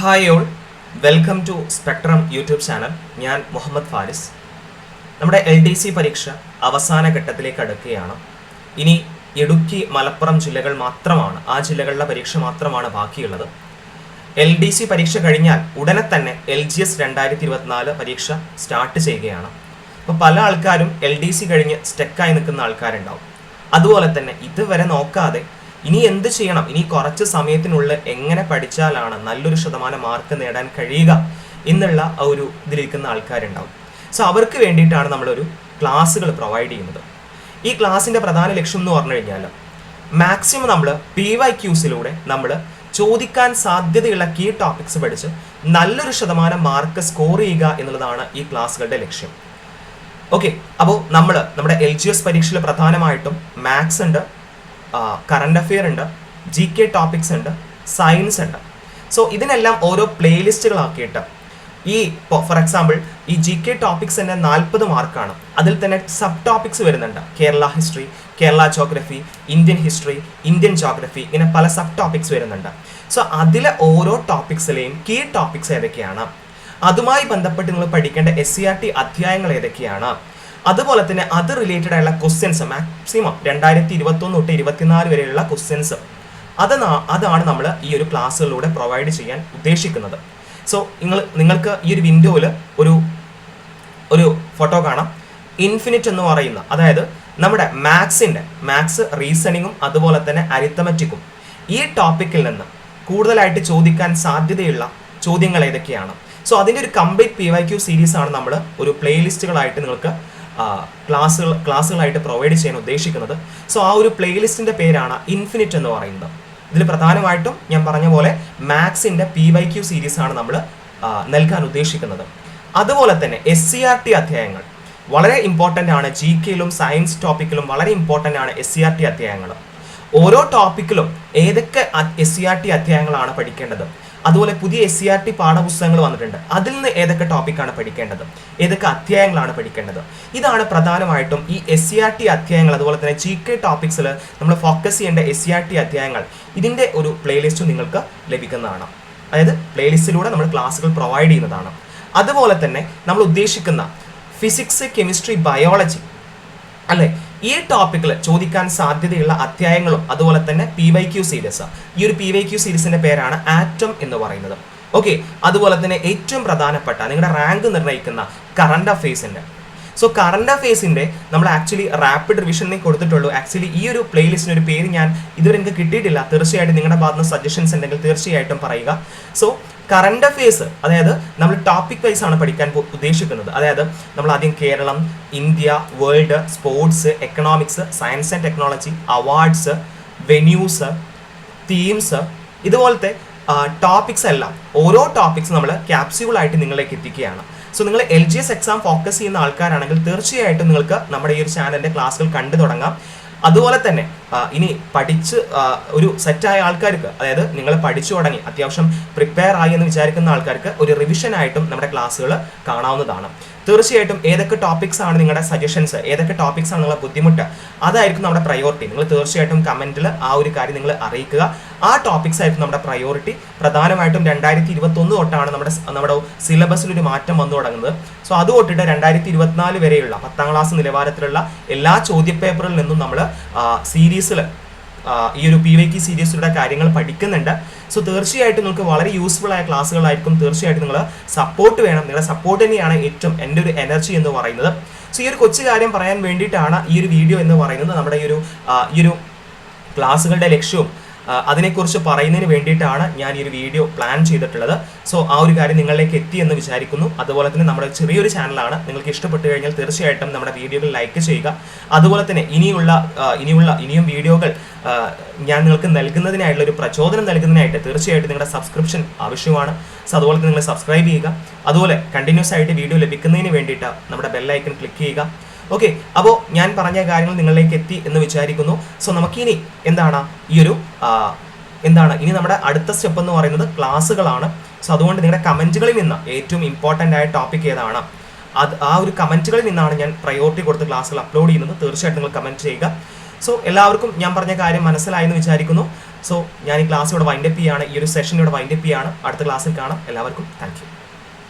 Hi all welcome to Spectrum YouTube channel ഞാൻ മുഹമ്മദ് ഫാരിസ്. നമ്മുടെ L D C പരീക്ഷ അവസാന ഘട്ടത്തിലേക്ക് അടുക്കുകയാണ്. ഇനി ഇടുക്കി മലപ്പുറം ജില്ലകൾ മാത്രമാണ് ആ ജില്ലകളിലെ പരീക്ഷ മാത്രമാണ് ബാക്കിയുള്ളത്. എൽ ഡി സി പരീക്ഷ കഴിഞ്ഞാൽ ഉടനെ തന്നെ എൽ ജി എസ് രണ്ടായിരത്തി ഇരുപത്തിനാല് പരീക്ഷ സ്റ്റാർട്ട് ചെയ്യുകയാണ്. അപ്പോൾ പല ആൾക്കാരും എൽ ഡി സി കഴിഞ്ഞ് സ്റ്റെക്കായി നിൽക്കുന്ന ആൾക്കാരുണ്ടാവും. അതുപോലെ തന്നെ ഇതുവരെ നോക്കാതെ ഇനി എന്ത് ചെയ്യണം? ഇനി കുറച്ച് സമയത്തിനുള്ളിൽ എങ്ങനെ പഠിച്ചാലാണ് നല്ലൊരു ശതമാനം മാർക്ക് നേടാൻ കഴിയുക എന്നുള്ള ആ ഒരു ഇതിലിരിക്കുന്ന ആൾക്കാരുണ്ടാവും. സോ അവർക്ക് വേണ്ടിയിട്ടാണ് നമ്മളൊരു ക്ലാസ്സുകൾ പ്രൊവൈഡ് ചെയ്യുന്നത്. ഈ ക്ലാസ്സിന്റെ പ്രധാന ലക്ഷ്യം എന്ന് പറഞ്ഞു കഴിഞ്ഞാൽ മാക്സിമം നമ്മൾ പി വൈ ക്യൂസിലൂടെ നമ്മൾ ചോദിക്കാൻ സാധ്യതയുള്ള കീ ടോപ്പിക്സ് പഠിച്ച് നല്ലൊരു ശതമാനം മാർക്ക് സ്കോർ ചെയ്യുക എന്നുള്ളതാണ് ഈ ക്ലാസ്സുകളുടെ ലക്ഷ്യം. ഓക്കെ അപ്പോൾ നമ്മൾ നമ്മുടെ എൽ ജി എസ് പരീക്ഷയിൽ പ്രധാനമായിട്ടും മാത്സ് ഉണ്ട് കറണ്ട് അഫെയർ ഉണ്ട് ജി കെ ടോപ്പിക്സ് ഉണ്ട് സയൻസ് ഉണ്ട്. സോ ഇതിനെല്ലാം ഓരോ പ്ലേലിസ്റ്റുകളാക്കിയിട്ട് ഈ ഫോർ എക്സാമ്പിൾ ഈ ജി കെ ടോപ്പിക്സ് തന്നെ നാൽപ്പത് മാർക്കാണ് അതിൽ തന്നെ സബ് ടോപ്പിക്സ് വരുന്നുണ്ട്. Kerala history Kerala geography Indian history Indian geography ഇങ്ങനെ പല സബ് ടോപ്പിക്സ് വരുന്നുണ്ട്. സോ അതിലെ ഓരോ ടോപ്പിക്സിലെയും കീ ടോപ്പിക്സ് ഏതൊക്കെയാണ്? അതുമായി ബന്ധപ്പെട്ട് നിങ്ങൾ പഠിക്കേണ്ട എസ് സി ആർ ടി അധ്യായങ്ങൾ ഏതൊക്കെയാണ്? അതുപോലെ തന്നെ അത് റിലേറ്റഡ് ആയുള്ള ക്വസ്റ്റ്യൻസ് മാക്സിമം രണ്ടായിരത്തി ഇരുപത്തൊന്ന് തൊട്ട് ഇരുപത്തിനാല് വരെയുള്ള ക്വസ്റ്റ്യൻസ് അത് അതാണ് നമ്മൾ ഈ ഒരു ക്ലാസ്സുകളിലൂടെ പ്രൊവൈഡ് ചെയ്യാൻ ഉദ്ദേശിക്കുന്നത്. സോ നിങ്ങൾ നിങ്ങൾക്ക് ഈ ഒരു വിൻഡോയിൽ ഒരു ഒരു ഫോട്ടോ കാണാം. ഇൻഫിനിറ്റ് എന്ന് പറയുന്ന അതായത് നമ്മുടെ മാത്സിന്റെ മാത്സ് റീസണിങ്ങും അതുപോലെ തന്നെ അരിത്തമറ്റിക്കും ഈ ടോപ്പിക്കിൽ നിന്ന് കൂടുതലായിട്ട് ചോദിക്കാൻ സാധ്യതയുള്ള ചോദ്യങ്ങൾ ഏതൊക്കെയാണ്? സോ അതിന്റെ ഒരു complete P Y Q series ആണ് നമ്മൾ ഒരു പ്ലേലിസ്റ്റുകളായിട്ട് നിങ്ങൾക്ക് ക്ലാസ്സുകൾ ക്ലാസ്സുകളായിട്ട് പ്രൊവൈഡ് ചെയ്യാൻ ഉദ്ദേശിക്കുന്നത്. സോ ആ ഒരു പ്ലേലിസ്റ്റിന്റെ പേരാണ് ഇൻഫിനിറ്റ് എന്ന് പറയുന്നത്. ഇതിൽ പ്രധാനമായിട്ടും ഞാൻ പറഞ്ഞ പോലെ മാത്സിന്റെ പി വൈ ക്യു സീരീസ് ആണ് നമ്മൾ നൽകാൻ ഉദ്ദേശിക്കുന്നത്. അതുപോലെ തന്നെ എസ് സി ആർ ടി അധ്യായങ്ങൾ. വളരെ ഇമ്പോർട്ടന്റ് ആണ് ജി കെയിലും സയൻസ് ടോപ്പിക്കിലും വളരെ ഇമ്പോർട്ടന്റ് ആണ് എസ് സി ആർ ടി അധ്യായങ്ങൾ. ഓരോ ടോപ്പിക്കിലും ഏതൊക്കെ എസ് സി ആർ ടി അധ്യായങ്ങളാണ് പഠിക്കേണ്ടത്? അതുപോലെ പുതിയ എസ് സി ആർ ടി പാഠപുസ്തകങ്ങൾ വന്നിട്ടുണ്ട്. അതിൽ നിന്ന് ഏതൊക്കെ ടോപ്പിക്കാണ് പഠിക്കേണ്ടത്? ഏതൊക്കെ അധ്യായങ്ങളാണ് പഠിക്കേണ്ടത്? ഇതാണ് പ്രധാനമായിട്ടും ഈ എസ് സി ആർ ടി അധ്യായങ്ങൾ അതുപോലെ തന്നെ ജി കെ ടോപ്പിക്സിൽ നമ്മൾ ഫോക്കസ് ചെയ്യേണ്ട എസ് സി ആർ ടി അധ്യായങ്ങൾ. ഇതിന്റെ ഒരു പ്ലേലിസ്റ്റ് നിങ്ങൾക്ക് ലഭിക്കുന്നതാണ്. അതായത് പ്ലേലിസ്റ്റിലൂടെ നമ്മൾ ക്ലാസ്സുകൾ പ്രൊവൈഡ് ചെയ്യുന്നതാണ്. അതുപോലെ തന്നെ നമ്മൾ ഉദ്ദേശിക്കുന്ന ഫിസിക്സ് കെമിസ്ട്രി ബയോളജി അല്ലെ? ഈ ടോപ്പിക്കിൽ ചോദിക്കാൻ സാധ്യതയുള്ള അധ്യായങ്ങളും അതുപോലെ തന്നെ പി വൈ ക്യു സീരീസ് ഈ ഒരു പി വൈ ക്യു സീരീസിന്റെ പേരാണ് ആറ്റം എന്ന് പറയുന്നത്. ഓക്കെ അതുപോലെ തന്നെ ഏറ്റവും പ്രധാനപ്പെട്ട നിങ്ങളുടെ റാങ്ക് നിർണയിക്കുന്ന കറണ്ട് അഫയേഴ്സിന്റെ സോ കറണ്ട് അഫയേഴ്സിന്റെ നമ്മൾ ആക്ച്വലി റാപ്പിഡ് റിവിഷനെ കൊടുത്തിട്ടുള്ളൂ. ആക്ച്വലി ഈ ഒരു പ്ലേലിസ്റ്റിന് ഒരു പേര് ഞാൻ ഇതുവരെ എനിക്ക് കിട്ടിയിട്ടില്ല. തീർച്ചയായിട്ടും നിങ്ങളുടെ ഭാഗത്ത് നിന്ന് സജഷൻസ് ഉണ്ടെങ്കിൽ തീർച്ചയായിട്ടും പറയുക. സോ കറണ്ട് അഫയേഴ്സ് അതായത് നമ്മൾ ടോപ്പിക് വൈസ് ആണ് പഠിക്കാൻ ഉദ്ദേശിക്കുന്നത്. അതായത് നമ്മൾ ആദ്യം Keralam India world sports economics science and technology awards venues themes ഇതുപോലത്തെ ടോപ്പിക്സ് എല്ലാം ഓരോ ടോപ്പിക്സ് നമ്മൾ ക്യാപ്സ്യൂളായിട്ട് നിങ്ങളിലേക്ക് എത്തിക്കുകയാണ്. സോ നിങ്ങൾ L G S exam focus ചെയ്യുന്ന ആൾക്കാരാണെങ്കിൽ തീർച്ചയായിട്ടും നിങ്ങൾക്ക് നമ്മുടെ ഈ ഒരു ചാനലിന്റെ ക്ലാസ്സുകൾ കണ്ടു തുടങ്ങാം. അതുപോലെ തന്നെ ഇനി പഠിച്ച് ഒരു സെറ്റായ ആൾക്കാർക്ക് അതായത് നിങ്ങൾ പഠിച്ചു തുടങ്ങി അത്യാവശ്യം പ്രിപ്പയർ ആയി എന്ന് വിചാരിക്കുന്ന ആൾക്കാർക്ക് ഒരു റിവിഷൻ ആയിട്ടും നമ്മുടെ ക്ലാസ്സുകൾ കാണാവുന്നതാണ്. തീർച്ചയായിട്ടും ഏതൊക്കെ ടോപ്പിക്സ് ആണ് നിങ്ങളുടെ സജഷൻസ് ഏതൊക്കെ ടോപ്പിക്സ് ആണ് നിങ്ങളുടെ ബുദ്ധിമുട്ട് അതായിരിക്കും നമ്മുടെ പ്രയോറിറ്റി നിങ്ങൾ തീർച്ചയായിട്ടും കമന്റിൽ ആ ഒരു കാര്യം നിങ്ങൾ അറിയിക്കുക. ആ ടോപ്പിക്സ് ആയിരിക്കും നമ്മുടെ പ്രയോറിറ്റി പ്രധാനമായിട്ടും രണ്ടായിരത്തി ഇരുപത്തൊന്ന് തൊട്ടാണ് നമ്മുടെ നമ്മുടെ സിലബസിൽ ഒരു മാറ്റം വന്നു തുടങ്ങുന്നത്. സോ അത് തൊട്ടിട്ട് രണ്ടായിരത്തി ഇരുപത്തിനാല് വരെയുള്ള പത്താം ക്ലാസ് നിലവാരത്തിലുള്ള എല്ലാ ചോദ്യപേപ്പറിൽ നിന്നും നമ്മൾ സീരീസിൽ ഈ ഒരു പി വൈ കി സീരീസിലൂടെ കാര്യങ്ങൾ പഠിക്കുന്നുണ്ട്. സോ തീർച്ചയായിട്ടും നിങ്ങൾക്ക് വളരെ യൂസ്ഫുൾ ആയ ക്ലാസ്സുകളായിരിക്കും. തീർച്ചയായിട്ടും നിങ്ങൾ സപ്പോർട്ട് വേണം. നിങ്ങളുടെ സപ്പോർട്ട് തന്നെയാണ് ഏറ്റവും എന്റെ ഒരു എനർജി എന്ന് പറയുന്നത്. സോ ഈ ഒരു കൊച്ചു കാര്യം പറയാൻ വേണ്ടിയിട്ടാണ് ഈ ഒരു വീഡിയോ എന്ന് പറയുന്നത്. നമ്മുടെ ഈ ഒരു ഈ ഒരു ക്ലാസ്സുകളുടെ ലക്ഷ്യവും അതിനെക്കുറിച്ച് പറയുന്നതിന് വേണ്ടിയിട്ടാണ് ഞാൻ ഈ ഒരു വീഡിയോ പ്ലാൻ ചെയ്തിട്ടുള്ളത്. സോ ആ ഒരു കാര്യം നിങ്ങളിലേക്ക് എത്തി എന്ന് വിചാരിക്കുന്നു. അതുപോലെ തന്നെ നമ്മുടെ ചെറിയൊരു ചാനലാണ് നിങ്ങൾക്ക് ഇഷ്ടപ്പെട്ടു കഴിഞ്ഞാൽ തീർച്ചയായിട്ടും നമ്മുടെ വീഡിയോകൾ ലൈക്ക് ചെയ്യുക. അതുപോലെ തന്നെ ഇനിയുള്ള ഇനിയുള്ള ഇനിയും വീഡിയോകൾ ഞാൻ നിങ്ങൾക്ക് നൽകുന്നതിനായിട്ടുള്ള ഒരു പ്രചോദനം നൽകുന്നതിനായിട്ട് തീർച്ചയായിട്ടും നിങ്ങളുടെ സബ്സ്ക്രിപ്ഷൻ ആവശ്യമാണ്. സോ അതുപോലെ നിങ്ങൾ സബ്സ്ക്രൈബ് ചെയ്യുക. അതുപോലെ കണ്ടിന്യൂസ് ആയിട്ട് വീഡിയോ ലഭിക്കുന്നതിന് വേണ്ടിയിട്ട് നമ്മുടെ ബെല്ലൈക്കൺ ക്ലിക്ക് ചെയ്യുക. ഓക്കെ അപ്പോൾ ഞാൻ പറഞ്ഞ കാര്യങ്ങൾ നിങ്ങളിലേക്ക് എത്തി എന്ന് വിചാരിക്കുന്നു. സോ നമുക്കിനി എന്താണ് ഈ ഒരു എന്താണ്? ഇനി നമ്മുടെ അടുത്ത സ്റ്റെപ്പ് എന്ന് പറയുന്നത് ക്ലാസ്സുകളാണ് സോ അതുകൊണ്ട് നിങ്ങളുടെ കമന്റുകളിൽ നിന്ന് ഏറ്റവും ഇമ്പോർട്ടന്റ് ആയ ടോപ്പിക് ഏതാണ്? അത് ആ ഒരു കമന്റുകളിൽ നിന്നാണ് ഞാൻ പ്രയോറിറ്റി കൊടുത്ത് ക്ലാസ്സുകൾ അപ്ലോഡ് ചെയ്യുന്നത്. തീർച്ചയായിട്ടും നിങ്ങൾ കമന്റ് ചെയ്യുക. സോ എല്ലാവർക്കും ഞാൻ പറഞ്ഞ കാര്യം മനസ്സിലായെന്ന് വിചാരിക്കുന്നു. സോ ഞാൻ ഈ ക്ലാസ് ഇവിടെ വൈൻഡപ്പ് ചെയ്യാണ്. ഈ ഒരു സെഷൻ ഇവിടെ വൈൻഡപ്പ് ചെയ്യാണ്. അടുത്ത ക്ലാസ്സിൽ കാണാം. എല്ലാവർക്കും താങ്ക്